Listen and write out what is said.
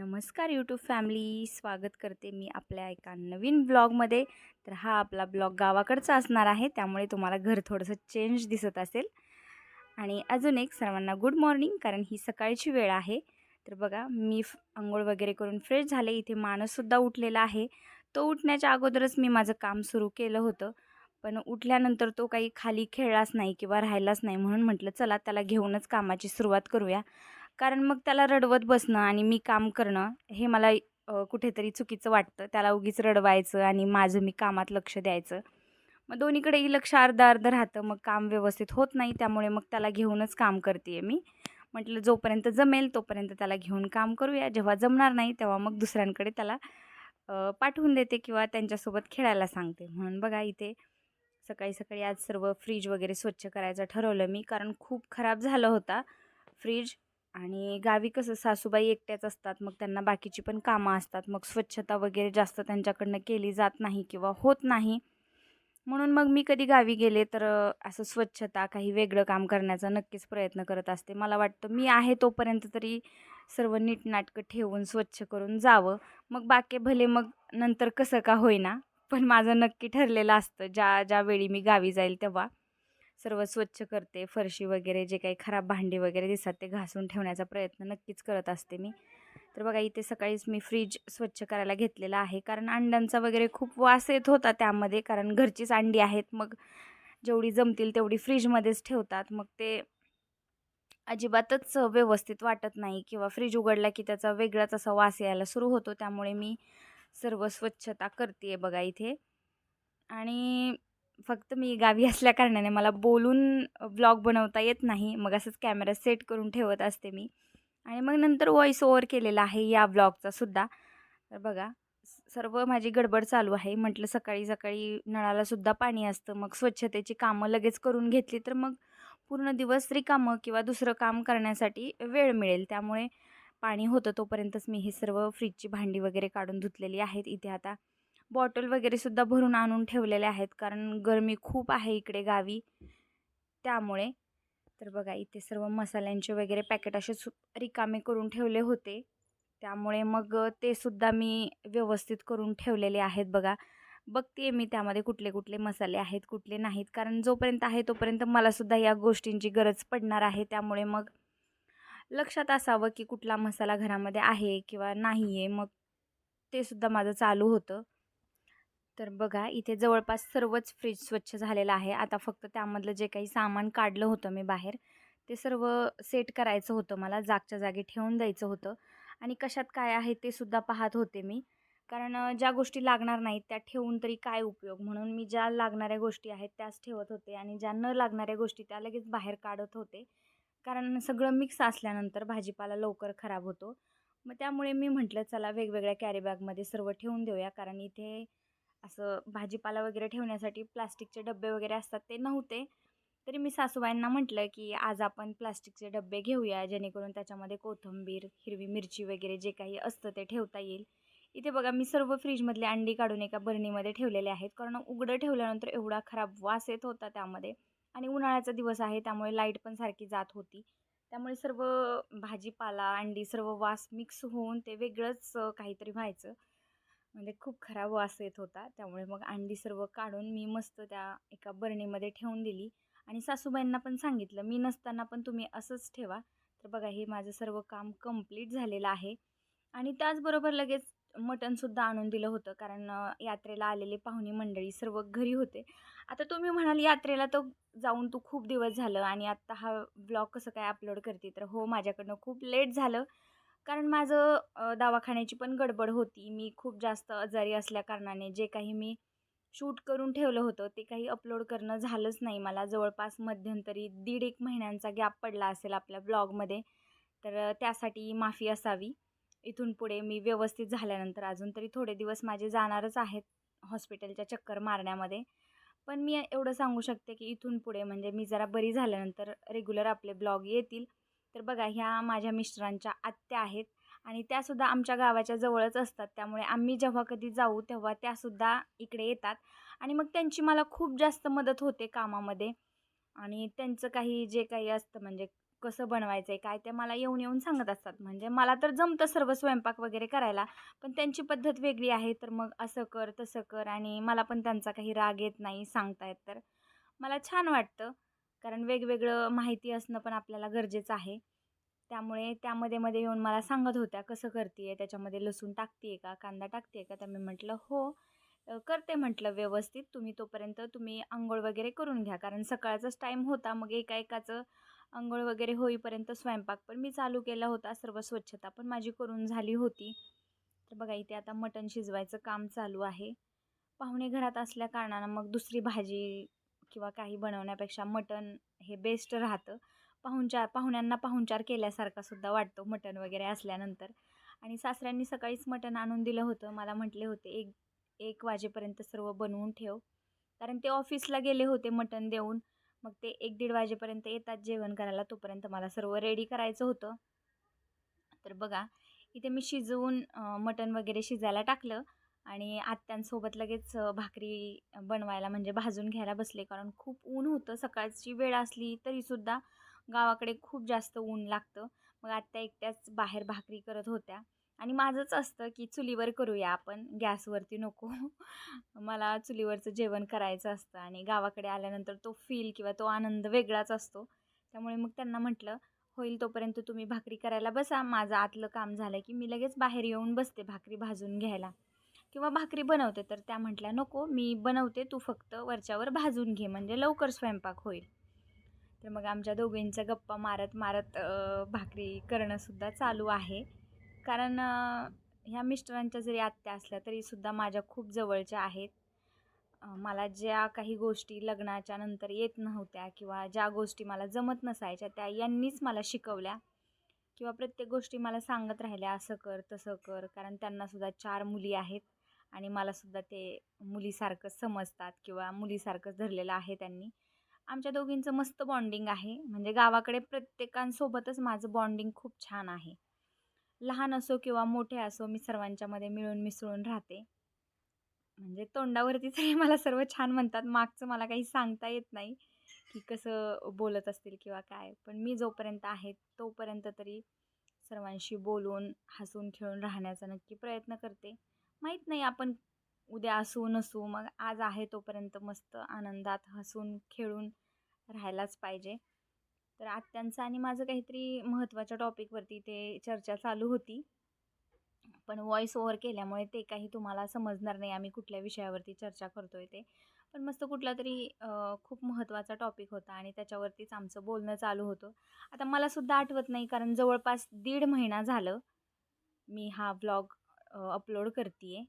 नमस्कार YouTube family स्वागत करते मी आपल्या एका नवीन ब्लॉगमध्ये तर हा आपला ब्लॉग गावाकडचा असणार आहे. त्यामुळे तुम्हाला घर थोडंसं चेंज दिसत असेल. आणि अजून एक सर्वांना गुड मॉर्निंग कारण ही सकाळची वेळ आहे. तर बघा मी आंघोळ वगैरे करून फ्रेश झाले. इथे माणूससुद्धा उठलेला आहे. तो उठण्याच्या अगोदरच मी माझं काम सुरू केलं होतं. पण उठल्यानंतर तो काही खाली खेळलाच नाही किंवा राहिलाच नाही म्हणून म्हटलं चला त्याला घेऊनच कामाची सुरुवात करूया. कारण मग त्याला रडवत बसणं आणि मी काम करणं हे मला कुठेतरी चुकीचं वाटतं. त्याला उगीच रडवायचं आणि माझं मी कामात लक्ष द्यायचं. मग दोन्हीकडेही लक्ष अर्धा अर्ध राहतं. मग काम व्यवस्थित होत नाही त्यामुळे मग त्याला घेऊनच काम करते आहे मी. म्हटलं जोपर्यंत जमेल तोपर्यंत त्याला घेऊन काम करूया. जेव्हा जमणार नाही तेव्हा मग दुसऱ्यांकडे त्याला पाठवून देते किंवा त्यांच्यासोबत खेळायला सांगते. म्हणून बघा इथे सकाळी सकाळी आज सर्व फ्रीज वगैरे स्वच्छ करायचं ठरवलं मी. कारण खूप खराब झालं होता फ्रीज. आणि गावी कसं सासूबाई एकट्याच असतात मग त्यांना बाकीची पण कामं असतात. मग स्वच्छता वगैरे जास्त त्यांच्याकडनं केली जात नाही किंवा होत नाही. म्हणून मग मी कधी गावी गेले तर असं स्वच्छता काही वेगळं काम करण्याचा नक्कीच प्रयत्न करत असते. मला वाटतं मी आहे तोपर्यंत तरी सर्व नीटनाटकं ठेवून स्वच्छ करून जावं. मग बाकी भले मग नंतर कसं का होईना पण माझं नक्की ठरलेलं असतं ज्या ज्या वेळी मी गावी जाईल तेव्हा. सर्व स्वच्छ करते फरशी वगैरे जे काही खराब भांडी वगैरे दिसतात ते घासून ठेवण्याचा प्रयत्न नक्कीच करत असते मी. तर बघा इथे सकाळीच मी फ्रीज स्वच्छ करायला घेतलेला आहे. कारण अंड्यांचा वगैरे खूप वास येत होता त्यामध्ये. कारण घरचीच अंडी आहेत. मग जेवढी जमतील तेवढी फ्रीजमध्येच ठेवतात. मग ते अजिबातच व्यवस्थित वाटत नाही किंवा फ्रीज उघडला की त्याचा वेगळाच असा वास यायला सुरू होतो. त्यामुळे मी सर्व स्वच्छता करते आहे बघा इथे. आणि फक्त मी गावी असल्या कारणाने मला बोलून ब्लॉग बनवता येत नाही. मग असंच कॅमेरा सेट करून ठेवत असते मी. आणि मग नंतर व्हॉइस ओवर केलेला आहे या ब्लॉगचा सुद्धा. तर बघा सर्व माझी गडबड चालू आहे. म्हटलं सकाळी सकाळी नळालासुद्धा पाणी असतं. मग स्वच्छतेची कामं लगेच करून घेतली तर मग पूर्ण दिवस रिकामं किंवा दुसरं काम करण्यासाठी वेळ मिळेल. त्यामुळे पाणी होतं तोपर्यंतच मी हे सर्व फ्रीजची भांडी वगैरे काढून धुतलेली आहेत. इथे आता बॉटल वगैरे सुद्धा भरून आणून ठेवलेले आहेत कारण गरमी खूप आहे इकडे गावी. त्यामुळे तर बघा इथे सर्व मसाल्यांचे वगैरे पॅकेट असे सु रिकामे करून ठेवले होते. त्यामुळे मग ते सुद्धा मी व्यवस्थित करून ठेवलेले आहेत बघा. बघते मी त्यामध्ये कुठले कुठले मसाले आहेत कुठले नाहीत कारण जोपर्यंत आहे तोपर्यंत मलासुद्धा या गोष्टींची गरज पडणार आहे. त्यामुळे मग लक्षात असावं की कुठला मसाला घरामध्ये आहे किंवा नाही आहे मग ते सुद्धा माझं चालू होतं. तर बघा इथे जवळपास सर्वच फ्रीज स्वच्छ झालेलं आहे. आता फक्त त्यामधलं जे काही सामान काढलं होतं मी बाहेर ते सर्व सेट करायचं होतं मला जागच्या जागी ठेवून द्यायचं होतं. आणि कशात काय आहे ते सुद्धा पाहत होते मी. कारण ज्या गोष्टी लागणार नाहीत त्या ठेवून तरी काय उपयोग? म्हणून मी ज्या लागणाऱ्या गोष्टी आहेत त्याच ठेवत होते. आणि ज्या न लागणाऱ्या गोष्टी त्या लगेच बाहेर काढत होते. कारण सगळं मिक्स असल्यानंतर भाजीपाला लवकर खराब होतो. मग त्यामुळे मी म्हटलं चला वेगवेगळ्या कॅरीबॅगमध्ये सर्व ठेवून देऊया. कारण इथे असं भाजीपाला वगैरे ठेवण्यासाठी प्लास्टिकचे डबे वगैरे असतात ते नव्हते. तरी मी सासूबाईंना म्हटलं की आज आपण प्लास्टिकचे डबे घेऊया जेणेकरून त्याच्यामध्ये कोथिंबीर हिरवी मिरची वगैरे जे काही असतं ते ठेवता येईल. इथे बघा मी सर्व फ्रीजमधले अंडी काढून एका बरणीमध्ये ठेवलेले आहेत. कारण उघडं ठेवल्यानंतर एवढा खराब वास येत होता त्यामध्ये आणि उन्हाळ्याचा दिवस आहे त्यामुळे लाइट पण सारखी जात होती. त्यामुळे सर्व भाजीपाला अंडी सर्व वास मिक्स होऊन ते वेगळंच काहीतरी व्हायचं. म्हणजे खूप खराब वास येत होता. त्यामुळे मग अंडी सर्व काढून मी मस्त त्या एका बरणीमध्ये ठेवून दिली. आणि सासूबाईंना पण सांगितलं मी नसताना पण तुम्ही असंच ठेवा. तर बघा हे माझं सर्व काम कंप्लीट झालेलं आहे. आणि त्याचबरोबर लगेच मटणसुद्धा आणून दिलं होतं कारण यात्रेला आलेले पाहुणे मंडळी सर्व घरी होते. आता तुम्ही म्हणाल यात्रेला तर जाऊन तू खूप दिवस झालं आणि आत्ता हा ब्लॉग कसं काय अपलोड करते? तर हो माझ्याकडनं खूप लेट झालं. कारण माझं दवाखान्याची पण गडबड होती. मी खूप जास्त आजारी असल्याकारणाने जे काही मी शूट करून ठेवलं होतं ते काही अपलोड करणं झालंच नाही मला. जवळपास मध्यंतरी दीड एक महिन्यांचा गॅप पडला असेल आपल्या ब्लॉगमध्ये. तर त्यासाठी माफी असावी. इथून पुढे मी व्यवस्थित झाल्यानंतर अजून तरी थोडे दिवस माझे जाणारच आहेत हॉस्पिटलच्या चक्कर मारण्यामध्ये. पण मी एवढं सांगू शकते की इथून पुढे म्हणजे मी जरा बरी झाल्यानंतर रेग्युलर आपले ब्लॉग येतील. तर बघा ह्या माझ्या मिस्टरांच्या आत्या आहेत आणि त्यासुद्धा आमच्या गावाच्या जवळच असतात. त्यामुळे आम्ही जेव्हा कधी जाऊ तेव्हा त्यासुद्धा इकडे येतात आणि मग त्यांची मला खूप जास्त मदत होते कामामध्ये. आणि त्यांचं काही जे काही असतं म्हणजे कसं बनवायचं आहे काय ते मला येऊन येऊन सांगत असतात. म्हणजे मला तर जमतं सर्व स्वयंपाक वगैरे करायला पण त्यांची पद्धत वेगळी आहे. तर मग असं कर तसं कर आणि मला पण त्यांचा काही राग येत नाही सांगतायत तर मला छान वाटतं. कारण वेगवेगळं माहिती असणं पण आपल्याला गरजेचं आहे. त्यामुळे त्यामध्ये मध्ये येऊन मला सांगत होत्या कसं करते आहे त्याच्यामध्ये लसूण टाकते आहे का? कांदा टाकते आहे का? तर मी म्हटलं हो. करते म्हटलं व्यवस्थित. तुम्ही तोपर्यंत तुम्ही आंघोळ वगैरे करून घ्या. कारण सकाळचाच टाईम होता. मग एका एकाचं आंघोळ वगैरे होईपर्यंत स्वयंपाक पण मी चालू केला होता. सर्व स्वच्छता पण माझी करून झाली होती. तर बघा इथे आता मटण शिजवायचं काम चालू आहे. पाहुणे घरात असल्या कारणानं मग दुसरी भाजी किंवा काही बनवण्यापेक्षा मटण हे बेस्ट राहतं. पाहुणचार पाहुण्यांना पाहुणचार केल्यासारखा सुद्धा वाटतो मटण वगैरे असल्यानंतर. आणि सासऱ्यांनी सकाळीच मटण आणून दिलं होतं. मला म्हटले होते एक एक वाजेपर्यंत सर्व बनवून ठेव. कारण ते ऑफिसला गेले होते मटण देऊन. मग ते एक दीड वाजेपर्यंत येतात जेवण करायला. तोपर्यंत मला सर्व रेडी करायचं होतं. तर बघा इथे मी शिजवून मटण वगैरे शिजायला टाकलं. आणि आत्यांसोबत लगेच भाकरी बनवायला म्हणजे भाजून घ्यायला बसले. कारण खूप ऊन होतं. सकाळची वेळ असली तरीसुद्धा गावाकडे खूप जास्त ऊन लागतं. मग आत्या एकट्याच बाहेर भाकरी करत होत्या. आणि माझंच असतं की चुलीवर करूया आपण. गॅसवरती नको. मला चुलीवरचं जेवण करायचं असतं आणि गावाकडे आल्यानंतर तो फील किंवा तो आनंद वेगळाच असतो. त्यामुळे मग त्यांना म्हटलं होईल तोपर्यंत तुम्ही भाकरी करायला बसा. माझं आतलं काम झालं की मी लगेच बाहेर येऊन बसते भाकरी भाजून घ्यायला. किंवा भाकरी बनवते तर त्या म्हटल्या नको मी बनवते तू फक्त वरच्यावर भाजून घे म्हणजे लवकर स्वयंपाक होईल. तर मग आमच्या दोघींच्या गप्पा मारत मारत भाकरी करणंसुद्धा चालू आहे. कारण ह्या मिस्टरांच्या जरी आत्या असल्या तरीसुद्धा माझ्या खूप जवळच्या आहेत. मला ज्या काही गोष्टी लग्नाच्या नंतर येत नव्हत्या किंवा ज्या गोष्टी मला जमत नसायच्या त्या यांनीच मला शिकवल्या. किंवा प्रत्येक गोष्टी मला सांगत राहिल्या असं कर तसं कर कारण त्यांनासुद्धा चार मुली आहेत. आणि मलासुद्धा ते मुलीसारखंच समजतात किंवा मुलीसारखंच धरलेलं आहे त्यांनी. आमच्या दोघींचं मस्त बॉन्डिंग आहे. म्हणजे गावाकडे प्रत्येकांसोबतच माझं बॉन्डिंग खूप छान आहे. लहान असो किंवा मोठे असो मी सर्वांच्यामध्ये मिळून मिसळून राहते. म्हणजे तोंडावरती तरी मला सर्व छान म्हणतात. मागचं मला काही सांगता येत नाही की कसं बोलत असतील किंवा काय. पण मी जोपर्यंत आहे तोपर्यंत तरी सर्वांशी बोलून हसून खेळून राहण्याचा नक्की प्रयत्न करते. माहीत नाही आपण उद्या असू नसू मग आज आहे तोपर्यंत मस्त आनंदात हसून खेळून राहायलाच पाहिजे. तर आत्यांचं आणि माझं काहीतरी महत्त्वाच्या टॉपिकवरती ते चर्चा चालू होती. पण व्हॉईस ओव्हर केल्यामुळे ते काही तुम्हाला समजणार नाही आम्ही कुठल्या विषयावरती चर्चा करतो आहे ते. पण मस्त कुठला तरी खूप महत्त्वाचा टॉपिक होता आणि त्याच्यावरतीच आमचं बोलणं चालू होतं. आता मलासुद्धा आठवत नाही कारण जवळपास दीड महिना झालं मी हा ब्लॉग अपलोड करते आहे